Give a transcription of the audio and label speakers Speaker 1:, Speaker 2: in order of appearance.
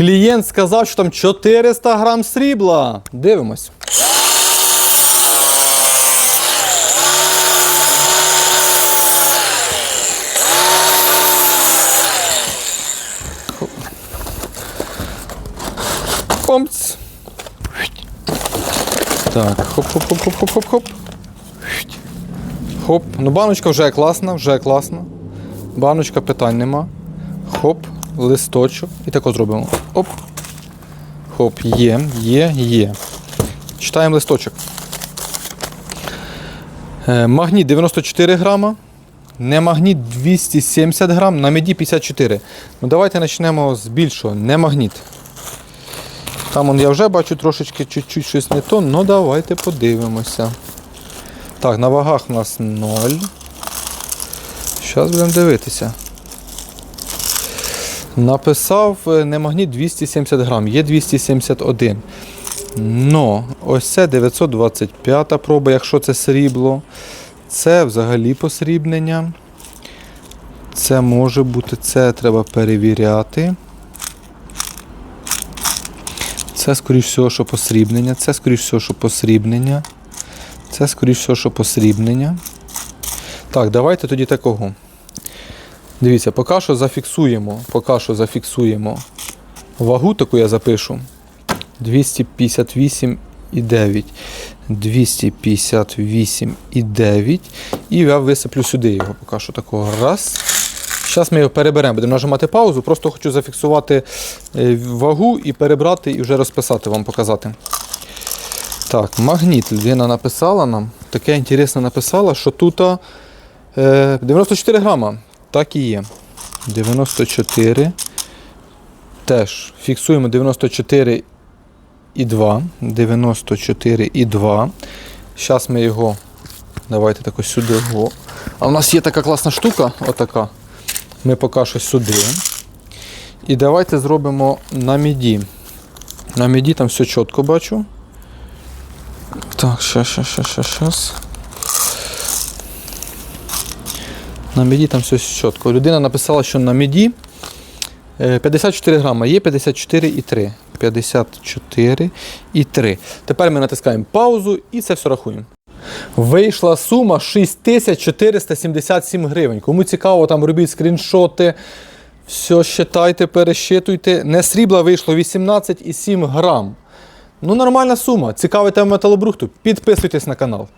Speaker 1: Клієнт сказав, що там 400 грам срібла. Дивимось. Помц. Так, хоп-хоп-хоп-хоп-хоп-хоп. Хоп. Ну, баночка вже класна, вже класна. Баночка питань нема. Хоп, листочок. І тако зробимо. Оп. Хоп, є, є, є. Читаємо листочок. Е, Магніт 94 грама. Немагніт 270 грам, на меді 54. Ну давайте почнемо з більшого. Немагніт. Там он, я вже бачу трошечки чуть-чуть щось не то, ну давайте подивимося. Так, на вагах у нас 0. Зараз будемо дивитися. Написав е, немагніт 270 грам, є 271. Но ось це 925 проба, якщо це срібло. Це взагалі посрібнення. Це може бути, це треба перевіряти. Це, скоріш всього, що посрібнення. Це, скоріш всього, що посрібнення. Це, скоріш всього, що посрібнення. Так, давайте тоді такого. Dивіться, поки що зафіксуємо. Поки що зафіксуємо вагу, таку я запишу. 258,9. 258,9. І я висиплю сюди його поки що такого. Раз. Зараз ми його переберемо, будемо нажимати паузу. Просто хочу зафіксувати е, вагу і перебрати, і вже розписати, вам показати. Так, магніт. Людина написала нам. Таке інтересне написала, що тут е, 94 грама. Так і є. 94. Теж фіксуємо 94 і 2. 94 і 2. Зараз ми його. Давайте так ось сюди. О. А у нас є така класна штука, отака. Ми поки що сюди. І давайте зробимо на міді. На міді там все чітко бачу. Так, ще, ще, ще, ще, щас. На міді там все чітко. Людина написала, що на міді е, 54 грама, є 54,3. 54,3. Тепер ми натискаємо паузу і це все рахуємо. Вийшла сума 6477 гривень. Кому цікаво, там робіть скріншоти. Все, считайте, пересчитуйте. Не срібла вийшло 18,7 грам. Ну, нормальна сума. Цікавий тема металобрухту. Підписуйтесь на канал.